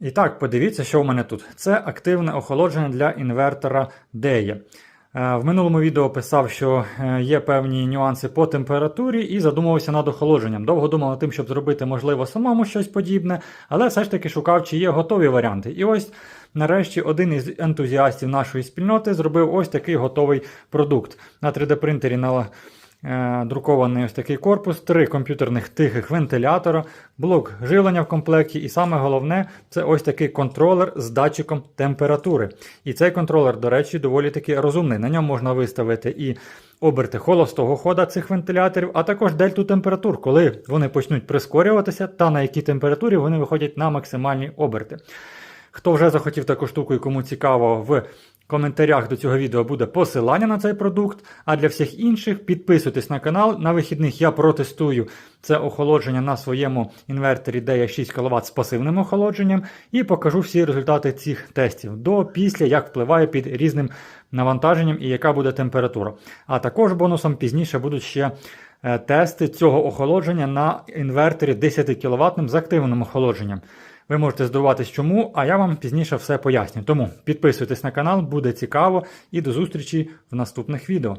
І так, подивіться, що в мене тут. Це активне охолодження для інвертора DEA. Е, В минулому відео писав, що е, є певні нюанси по температурі і задумувався над охолодженням. Довго думав над тим, щоб зробити, можливо, самому щось подібне, але все ж таки шукав, чи є готові варіанти. І ось нарешті один із ентузіастів нашої спільноти зробив ось такий готовий продукт. На 3D принтері на друкований ось такий корпус, три комп'ютерних тихих вентилятора, блок живлення в комплекті, і саме головне це ось такий контролер з датчиком температури. І цей контролер, до речі, доволі таки розумний. На ньому можна виставити і оберти холостого хода цих вентиляторів, а також дельту температур, коли вони почнуть прискорюватися та на якій температурі вони виходять на максимальні оберти. Хто вже захотів таку штуку і кому цікаво, в коментарях до цього відео буде посилання на цей продукт. А для всіх інших підписуйтесь на канал. На вихідних я протестую це охолодження на своєму інверторі DEA 6 кВт з пасивним охолодженням і покажу всі результати цих тестів до після, як впливає під різним навантаженням і яка буде температура. А також бонусом пізніше будуть ще тести цього охолодження на інвертері 10 кВт з активним охолодженням. Ви можете здивуватись чому, а я вам пізніше все поясню. Тому підписуйтесь на канал, буде цікаво і до зустрічі в наступних відео.